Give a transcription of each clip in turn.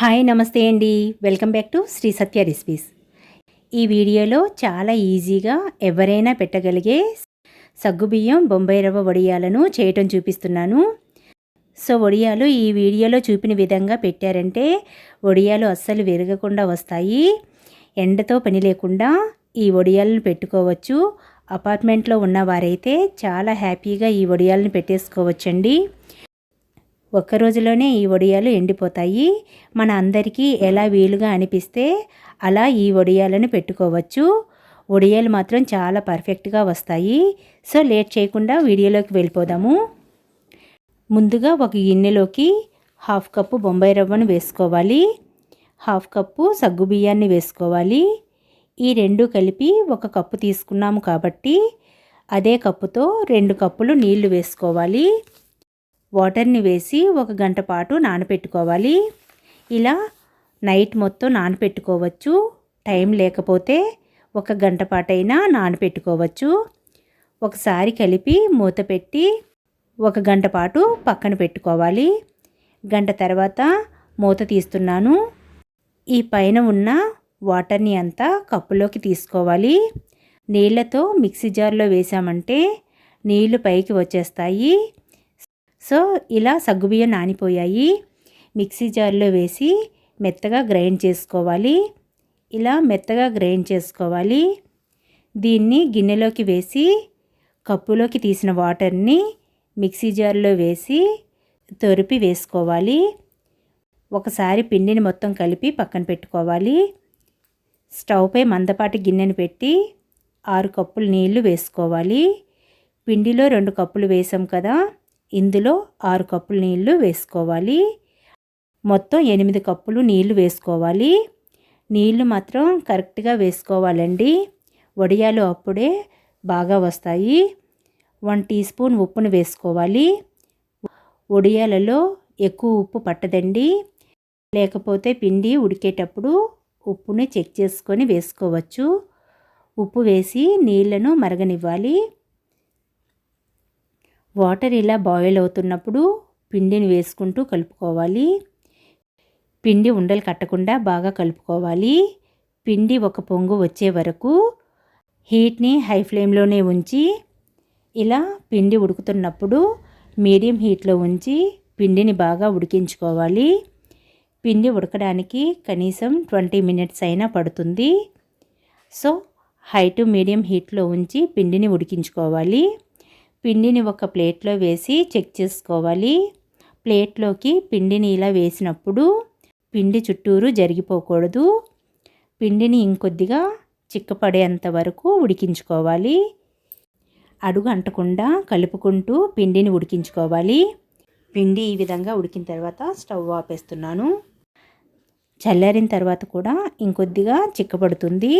Hi నమస్తే అండి. Welcome back to Shri Satya recipes. ఈ వీడియోలో చాలా ఈజీగా ఎవరైనా పెట్టగలిగే సగ్గుబియ్యం బొంబాయి రవ్వ వడియాలను చేయటం చూపిస్తున్నాను. సో వడియాలు ఈ వీడియోలో చూపిన విధంగా పెట్టారంటే వడియాలు అస్సలు విరగకుండా వస్తాయి. ఎండతో పని లేకుండా ఈ వడియాలను పెట్టుకోవచ్చు. అపార్ట్మెంట్లో ఉన్నవారైతే చాలా హ్యాపీగా ఈ వడియాలను పెట్టేసుకోవచ్చండి. ఒక్క రోజులోనే ఈ వడియాలు ఎండిపోతాయి. మన అందరికీ ఎలా వీలుగా అనిపిస్తే అలా ఈ వడియాలను పెట్టుకోవచ్చు. వడియాలు మాత్రం చాలా పర్ఫెక్ట్గా వస్తాయి. సో లేట్ చేయకుండా వీడియోలోకి వెళ్ళిపోదాము. ముందుగా ఒక గిన్నెలోకి హాఫ్ కప్పు బొంబాయి రవ్వను వేసుకోవాలి. హాఫ్ కప్పు సగ్గు బియ్యాన్ని వేసుకోవాలి. ఈ రెండు కలిపి ఒక కప్పు తీసుకున్నాము కాబట్టి అదే కప్పుతో రెండు కప్పులు నీళ్ళు వేసుకోవాలి. వాటర్ని వేసి ఒక గంట పాటు నానపెట్టుకోవాలి. ఇలా నైట్ మొత్తం నానపెట్టుకోవచ్చు. టైం లేకపోతే ఒక గంట పాటైనా నానపెట్టుకోవచ్చు. ఒకసారి కలిపి మూత పెట్టి ఒక గంట పాటు పక్కన పెట్టుకోవాలి. గంట తర్వాత మూత తీస్తున్నాను. ఈ పైన ఉన్న వాటర్ని అంతా కప్పులోకి తీసుకోవాలి. నీళ్ళతో మిక్సీ జార్లో వేసామంటే నీళ్ళు పైకి వచ్చేస్తాయి. సో ఇలా సగ్గుబియ్యం నానిపోయాయి. మిక్సీ జార్లో వేసి మెత్తగా గ్రైండ్ చేసుకోవాలి. ఇలా మెత్తగా గ్రైండ్ చేసుకోవాలి. దీన్ని గిన్నెలోకి వేసి కప్పులోకి తీసిన వాటర్ని మిక్సీ జార్లో వేసి తొరిపి వేసుకోవాలి. ఒకసారి పిండిని మొత్తం కలిపి పక్కన పెట్టుకోవాలి. స్టవ్పై మందపాటి గిన్నెను పెట్టి ఆరు కప్పులు నీళ్ళు వేసుకోవాలి. పిండిలో రెండు కప్పులు వేసాం కదా ఇందులో ఆరు కప్పులు నీళ్ళు వేసుకోవాలి. మొత్తం ఎనిమిది కప్పులు నీళ్ళు వేసుకోవాలి. నీళ్ళు మాత్రం కరెక్ట్గా వేసుకోవాలండి. వడియాలు అప్పుడే బాగా వస్తాయి. వన్ టీ స్పూన్ ఉప్పును వేసుకోవాలి. వడియాలలో ఎక్కువ ఉప్పు పట్టదండి. లేకపోతే పిండి ఉడికేటప్పుడు ఉప్పుని చెక్ చేసుకొని వేసుకోవచ్చు. ఉప్పు వేసి నీళ్ళను మరగనివ్వాలి. వాటర్ ఇలా బాయిల్ అవుతున్నప్పుడు పిండిని వేసుకుంటూ కలుపుకోవాలి. పిండి ఉండలు కట్టకుండా బాగా కలుపుకోవాలి. పిండి ఒక పొంగు వచ్చే వరకు హీట్ని హై ఫ్లేమ్లోనే ఉంచి ఇలా పిండి ఉడుకుతున్నప్పుడు మీడియం హీట్లో ఉంచి పిండిని బాగా ఉడికించుకోవాలి. పిండి ఉడకడానికి కనీసం ట్వంటీ మినిట్స్ అయినా పడుతుంది. సో హై టు మీడియం హీట్లో ఉంచి పిండిని ఉడికించుకోవాలి. పిండిని ఒక ప్లేట్లో వేసి చెక్ చేసుకోవాలి. ప్లేట్లోకి పిండిని ఇలా వేసినప్పుడు పిండి చుట్టూరు జరిగిపోకూడదు. పిండిని ఇంకొద్దిగా చిక్కపడేంత వరకు ఉడికించుకోవాలి. అడుగు అంటకుండా కలుపుకుంటూ పిండిని ఉడికించుకోవాలి. పిండి ఈ విధంగా ఉడికిన తర్వాత స్టవ్ ఆపేస్తున్నాను. చల్లారిన తర్వాత కూడా ఇంకొద్దిగా చిక్కబడుతుంది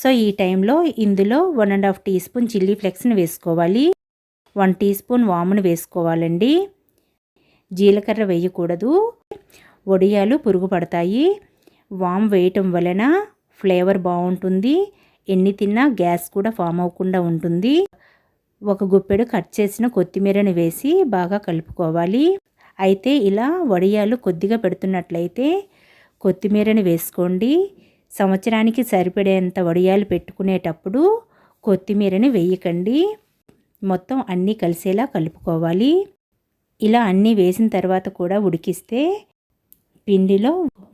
సో ఈ టైంలో ఇందులో one and half teaspoon chilli ఫ్లెక్స్ని వేసుకోవాలి. వన్ టీ స్పూన్ వామును వేసుకోవాలండి. జీలకర్ర వేయకూడదు. వడియాలు పురుగు పడతాయి. వామ్ వేయటం వలన ఫ్లేవర్ బాగుంటుంది. ఎన్ని తిన్నా గ్యాస్ కూడా ఫామ్ అవ్వకుండా ఉంటుంది. ఒక గుప్పెడు కట్ చేసిన కొత్తిమీరని వేసి బాగా కలుపుకోవాలి. అయితే ఇలా వడియాలు కొద్దిగా పెడుతున్నట్లయితే కొత్తిమీరని వేసుకోండి. సంవత్సరానికి సరిపడేంత వడియాలు పెట్టుకునేటప్పుడు కొత్తిమీరని వేయకండి. మొత్తం అన్నీ కలిసేలా కలుపుకోవాలి. ఇలా అన్నీ వేసిన తర్వాత కూడా ఉడికిస్తే పిండిలో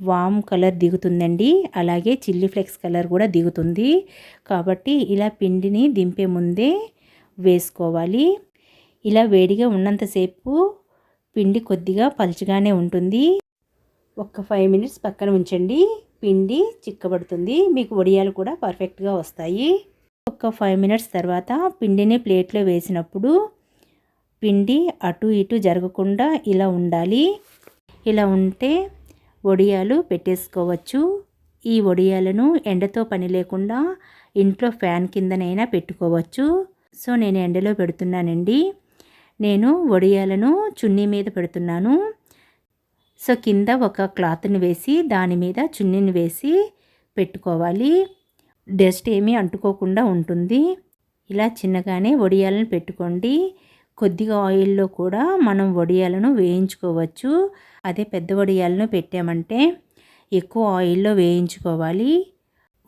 వామ్ కలర్ దిగుతుందండి. అలాగే చిల్లీ ఫ్లేక్స్ కలర్ కూడా దిగుతుంది. కాబట్టి ఇలా పిండిని దింపే ముందే వేసుకోవాలి. ఇలా వేడిగా ఉన్నంతసేపు పిండి కొద్దిగా పలుచగానే ఉంటుంది. ఒక ఫైవ్ మినిట్స్ పక్కన ఉంచండి. పిండి చిక్కబడుతుంది. మీకు వడియాలు కూడా పర్ఫెక్ట్గా వస్తాయి. ఒక ఫైవ్ మినిట్స్ తర్వాత పిండిని ప్లేట్లో వేసినప్పుడు పిండి అటు ఇటు జరగకుండా ఇలా ఉండాలి. ఇలా ఉంటే వడియాలు పెట్టేసుకోవచ్చు. ఈ వడియాలను ఎండతో పని లేకుండా ఇంట్లో ఫ్యాన్ కిందనైనా పెట్టుకోవచ్చు. సో నేను ఎండలో పెడుతున్నానండి. నేను వడియాలను చున్నీ మీద పెడుతున్నాను. సో కింద ఒక క్లాత్ని వేసి దాని మీద చున్నీని వేసి పెట్టుకోవాలి. డస్ట్ ఏమీ అంటుకోకుండా ఉంటుంది. ఇలా చిన్నగానే వడియాలను పెట్టుకోండి. కొద్దిగా ఆయిల్లో కూడా మనం వడియాలను వేయించుకోవచ్చు. అదే పెద్ద వడియాలను పెట్టామంటే ఎక్కువ ఆయిల్లో వేయించుకోవాలి.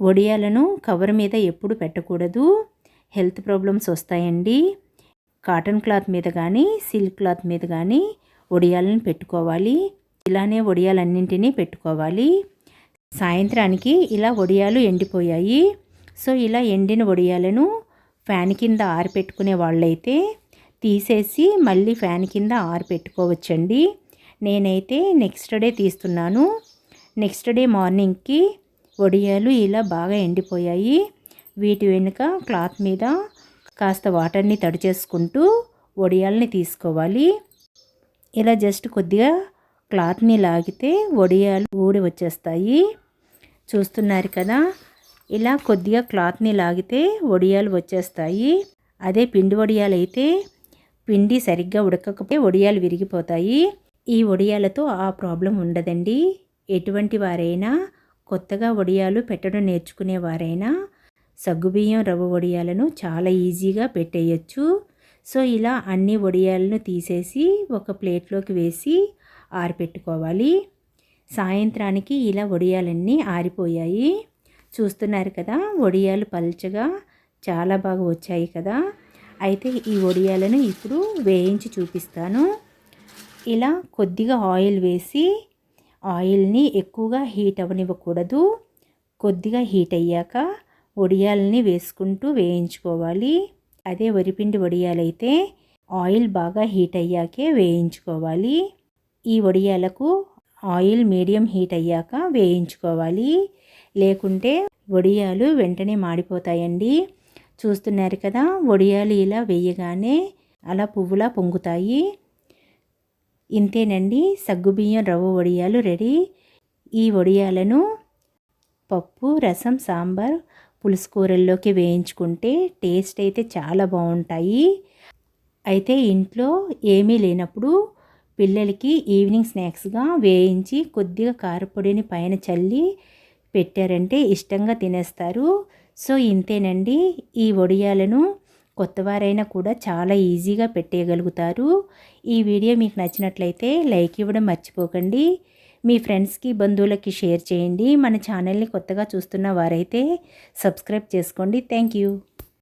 వడియాలను కవర్ మీద ఎప్పుడు పెట్టకూడదు. హెల్త్ ప్రాబ్లమ్స్ వస్తాయండి. కాటన్ క్లాత్ మీద కానీ సిల్క్ క్లాత్ మీద కానీ వడియాలను పెట్టుకోవాలి. ఇలానే వడియాలన్నింటినీ పెట్టుకోవాలి. సాయంత్రానికి ఇలా వడియాలు ఎండిపోయాయి. సో ఇలా ఎండిన వడియాలను ఫ్యాన్ కింద ఆరిపెట్టుకునే వాళ్ళైతే తీసేసి మళ్ళీ ఫ్యాన్ కింద ఆరిపెట్టుకోవచ్చండి. నేనైతే నెక్స్ట్ డే తీస్తున్నాను. నెక్స్ట్ డే మార్నింగ్కి వడియాలు ఇలా బాగా ఎండిపోయాయి. వీటి వెనుక క్లాత్ మీద కాస్త వాటర్ని తడి చేసుకుంటూ వడియాలని తీసుకోవాలి. ఇలా జస్ట్ కొద్దిగా క్లాత్ని లాగితే వడియాలు ఊడి వచ్చేస్తాయి. చూస్తున్నారు కదా? ఇలా కొద్దిగా క్లాత్ని లాగితే వడియాలు వచ్చేస్తాయి. అదే పిండి వడియాలు అయితే పిండి సరిగ్గా ఉడకకపోతే వడియాలు విరిగిపోతాయి. ఈ వడియాలతో ఆ ప్రాబ్లం ఉండదండి. ఎటువంటి వారైనా కొత్తగా వడియాలు పెట్టడం నేర్చుకునే వారైనా సగ్గుబియ్యం రవ్వ వడియాలను చాలా ఈజీగా పెట్టేయచ్చు. సో ఇలా అన్ని వడియాలను తీసేసి ఒక ప్లేట్లోకి వేసి ఆరిపెట్టుకోవాలి. సాయంత్రానికి ఇలా వడియాలన్నీ ఆరిపోయాయి. చూస్తున్నారు కదా వడియాలు పల్చగా చాలా బాగా వచ్చాయి కదా. అయితే ఈ వడియాలను ఇప్పుడు వేయించి చూపిస్తాను. ఇలా కొద్దిగా ఆయిల్ వేసి ఆయిల్ని ఎక్కువగా హీట్ అవ్వనివ్వకూడదు. కొద్దిగా హీట్ అయ్యాక వడియాలని వేసుకుంటూ వేయించుకోవాలి. అదే వరిపిండి వడియాలైతే ఆయిల్ బాగా హీట్ అయ్యాకే వేయించుకోవాలి. ఈ వడియాలకు ఆయిల్ మీడియం హీట్ అయ్యాక వేయించుకోవాలి. లేకుంటే వడియాలు వెంటనే మాడిపోతాయండి. చూస్తున్నారు కదా వడియాలు ఇలా వేయగానే అలా పువ్వులా పొంగుతాయి. ఇంతేనండి సగ్గుబియ్యం రవ్వ వడియాలు రెడీ. ఈ వడియాలను పప్పు రసం సాంబార్ పులుసు కూరల్లోకి వేయించుకుంటే టేస్ట్ అయితే చాలా బాగుంటాయి. అయితే ఇంట్లో ఏమీ లేనప్పుడు పిల్లలకి ఈవినింగ్ స్నాక్స్గా వేయించి కొద్దిగా కారపొడిని పైన చల్లి పెట్టారంటే ఇష్టంగా తినేస్తారు. సో ఇంతేనండి. ఈ వడియాలను కొత్తవారైనా కూడా చాలా ఈజీగా పెట్టేయగలుగుతారు. ఈ వీడియో మీకు నచ్చినట్లయితే లైక్ ఇవ్వడం మర్చిపోకండి. మీ ఫ్రెండ్స్కి బంధువులకి షేర్ చేయండి. మన ఛానల్ని కొత్తగా చూస్తున్న వారైతే సబ్స్క్రైబ్ చేసుకోండి. Thank you.